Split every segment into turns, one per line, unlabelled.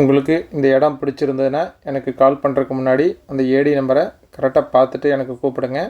உங்களுக்கு இந்த இடம் பிடிச்சிருந்ததுன்னா எனக்கு கால் பண்ணுறதுக்கு முன்னாடி அந்த ஏடி நம்பரை கரெக்டாக பார்த்துட்டு எனக்கு கூப்பிடுங்க.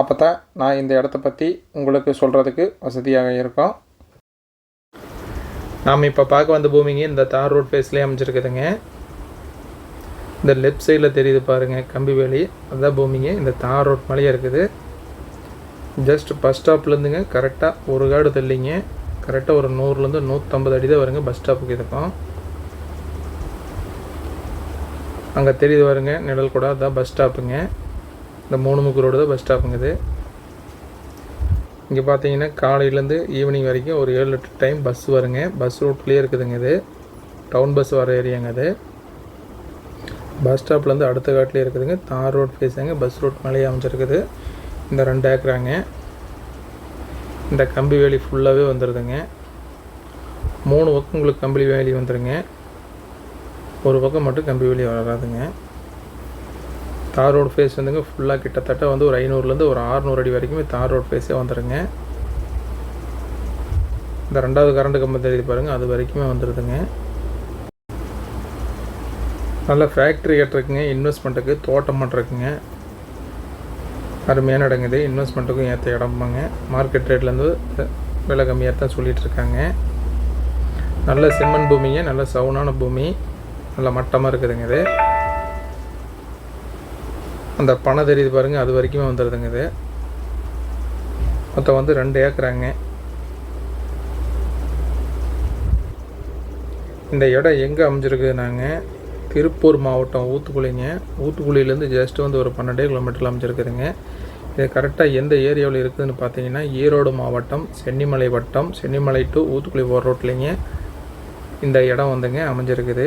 அப்போ தான் நான் இந்த இடத்த பற்றி உங்களுக்கு சொல்கிறதுக்கு வசதியாக இருக்கும். நாம் இப்போ பார்க்க வந்த பூமிங்க இந்த தார் ரோட் ஃபேஸ்லேயே அமைச்சிருக்குதுங்க இந்த லெஃப்ட் சைடில் தெரியுது பாருங்கள் கம்பி வேலி. அதுதான் பூமிங்க இந்த தார் ரோட் மேலேயே இருக்குது. ஜஸ்ட் பஸ் ஸ்டாப்லேருந்துங்க கரெக்டாக ஒரு காடு தள்ளிங்க. கரெக்டாக ஒரு நூறுலேருந்து நூற்றம்பது அடி தான் வருங்க பஸ் ஸ்டாப்புக்கு இருக்கும் அங்கே தெரியுது வருங்க நிழல் கூட அதான் பஸ் ஸ்டாப்புங்க இந்த மூணு முக்கு ரோடு தான் பஸ் ஸ்டாப்புங்க இது இங்கே பார்த்தீங்கன்னா காலையிலேருந்து ஈவினிங் வரைக்கும் ஒரு ஏழு எட்டு டைம் பஸ் வருங்க. பஸ் ரூட்லேயே இருக்குதுங்க இது. டவுன் பஸ் வர ஏரியாங்க இது. பஸ் ஸ்டாப்லேருந்து அடுத்த காட்டிலே இருக்குதுங்க. தார் ரோட் ஃபேஸுங்க பஸ் ரூட் மேலேயே அமைஞ்சிருக்குது. இந்த ரெண்டு ஏக்கராங்க இந்த கம்பி வேலி ஃபுல்லாகவே வந்துடுதுங்க மூணு பக்கம் உங்களுக்கு கம்பி வேலி வந்துடுங்க ஒரு பக்கம் மட்டும் கம்பி வேலி வராதுங்க. தார் ரோடு ஃபேஸ் வந்துங்க ஃபுல்லாக கிட்டத்தட்ட வந்து ஒரு ஐநூறுலேருந்து ஒரு ஆறுநூறு அடி வரைக்குமே தார் ரோடு ஃபேஸே வந்துடுங்க இந்த ரெண்டாவது கரண்ட் கம்பம் தெரியுது பாருங்கள் அது வரைக்குமே வந்துடுதுங்க நல்ல ஃபேக்ட்ரி கட்டுறதுக்குங்க இன்வெஸ்ட்மெண்ட்டுக்கு தோட்டம் பண்ணுறக்குங்க அருமையான இடங்க இது இன்வெஸ்ட்மெண்ட்டுக்கும் ஏற்ற இடம்பாங்க மார்க்கெட் ரேட்லேருந்து விலை கம்மியாக தான் சொல்லிகிட்டு இருக்காங்க. நல்ல செம்மண் பூமிங்க நல்ல சவுனான பூமி. நல்ல மட்டமாக இருக்குதுங்க இது. அந்த பணம் தெரியுது பாருங்கள் அது வரைக்குமே வந்துடுதுங்க இது. மொத்தம் வந்து ரெண்டு ஏக்கராங்க. இந்த இடம் எங்கே அமைஞ்சிருக்கு நாங்கள் திருப்பூர் மாவட்டம் ஊத்துக்குழிங்க. ஊத்துக்குழியிலேருந்து ஜஸ்ட் வந்து ஒரு பன்னெண்டே கிலோமீட்டரில் அமைஞ்சிருக்குதுங்க. இது கரெக்டாக எந்த ஏரியாவில் இருக்குதுன்னு பார்த்தீங்கன்னா ஈரோடு மாவட்டம் சென்னிமலை வட்டம் சென்னிமலை டு ஊத்துக்குழி போகிற ரோட்லேங்க இந்த இடம் வந்துங்க அமைஞ்சிருக்குது.